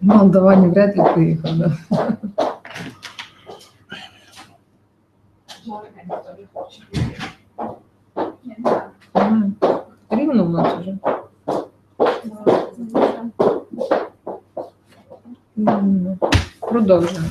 Молдавані вряд ли приїхав, да. Жорика ніхто не хоче. Я не знаю. Ага. Рівно в нас уже. М, Продовжуємо.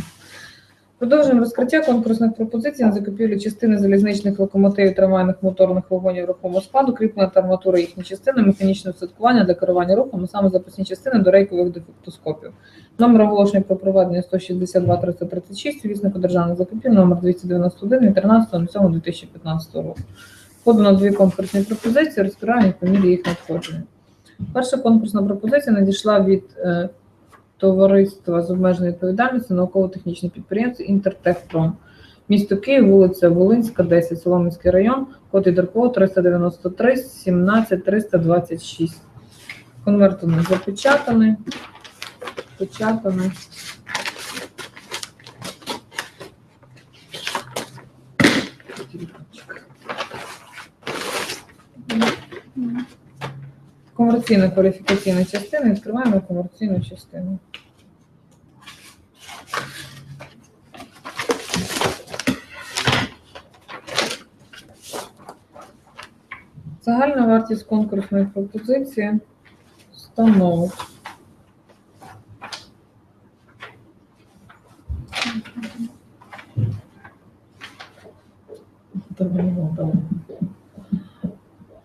Продовжуємо розкриття конкурсних пропозицій на закупівлю частини залізничних локомотивів, трамвайних моторних вагонів рухомого складу, кріплення та арматури їхніх частини, механічне устаткування для керування рухом, а саме запасні частини до рейкових дефектоскопів. Номер оголошення про проведення 162 336, віснику державних закупівель, номер 291 від 13.07.2015 року. Подано дві конкурсні пропозиції, розбираємо по мірі їх надходження. Перша конкурсна пропозиція надійшла від е, товариства з обмеженою відповідальністю науково-технічне підприємство Інтертехпром. Місто Київ, вулиця Волинська, 10, Соломінський район, код ІДРПО 393 17 326. Конверт у нас запечатаний. Печатаний. Комерційна кваліфікаційна частина. Відкриваємо комерційну частину. Загальна вартість конкурсної пропозиції становить.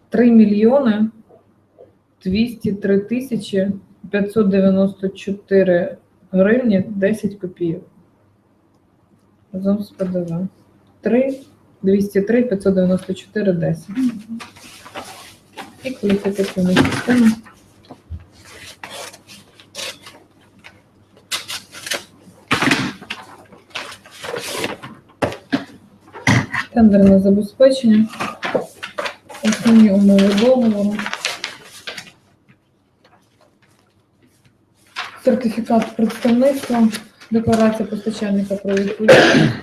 Три мільйони 203 тисячі 594 гривні 10 копійок. Разом з ПДВ. 3 203 594 10. І кваліфікаційна частина. Тендерне забезпечення. Основні умови договору. Сертифікат представництва, декларація постачальника про відповідальність,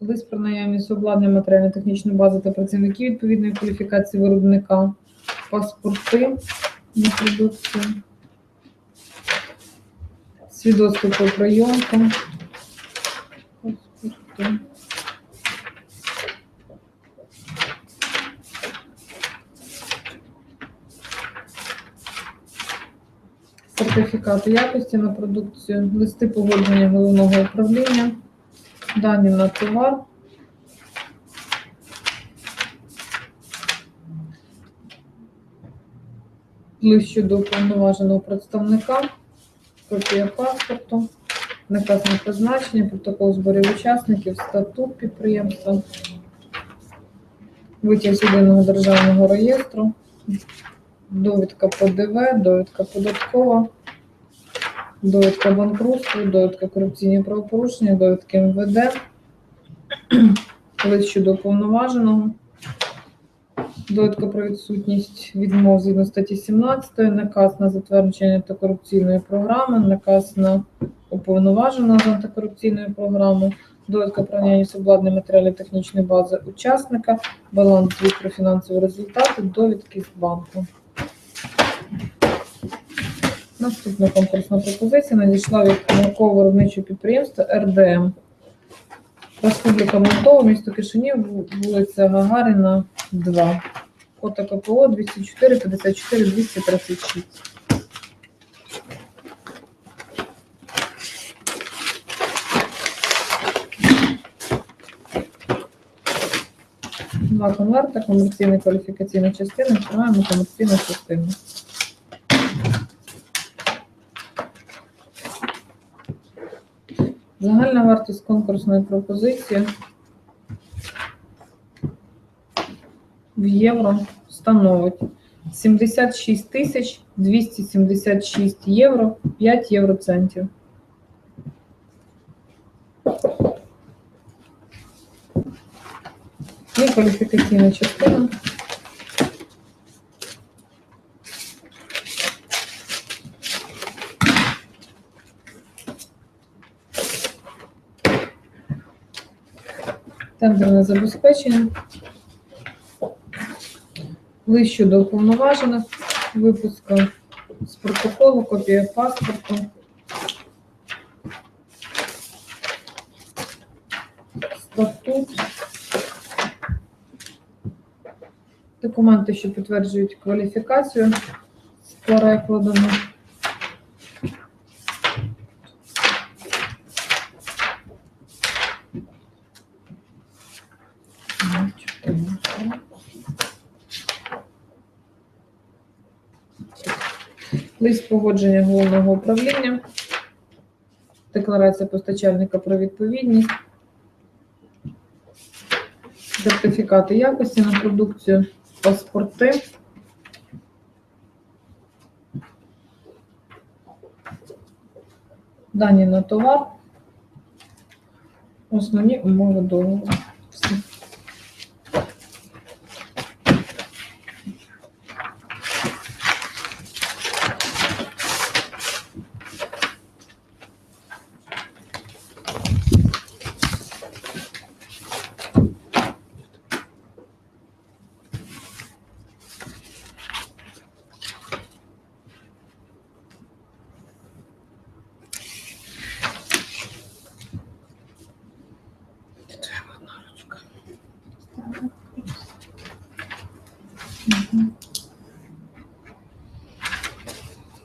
лист про наявність обладнання матеріально-технічної бази та працівників відповідної кваліфікації виробника, паспорти на продукцію, свідоцтво про прийомку, паспорти. Сертифікати якості на продукцію, листи погодження головного управління, дані на товар. Лист щодо уповноваженого представника, копія паспорту, наказ на призначення, протокол зборів учасників, статут підприємства, витяг з єдиного державного реєстру, довідка ПДВ, довідка податкова, довідка банкрутства, довідка корупційні правопорушення, довідки МВД, лист щодо уповноваженого, довідка про відсутність відмов згідно статті 17, наказ на затвердження антикорупційної програми, наказ на уповноваженого з антикорупційної програми, довідка про наявність обладнання матеріалів технічної бази учасника, баланс звіт про фінансові результати, довідки з банку. Наступна конкурсна пропозиція надійшла від науково-виробничого підприємства РДМ. Республіка Молдова, місто Кишинів, вулиця Гагаріна, 2. Код КПО 204 54 236. Два конверта, комерційна кваліфікаційна частина, відкриваємо комерційну частину. Загальна вартість конкурсної пропозиції в євро становить 76 тисяч 276 євро 5 євроцентів. І кваліфікаційна частина. Тендерне забезпечення. Лист щодо уповноважених випуска з протоколу, копія паспорту. Статут. Документи, що підтверджують кваліфікацію з Лист погодження головного управління, декларація постачальника про відповідність, сертифікати якості на продукцію, паспорти. Дані на товар, основні умови договору.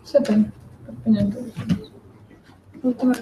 Siapa ini? Pertanyaan dulu. Ultima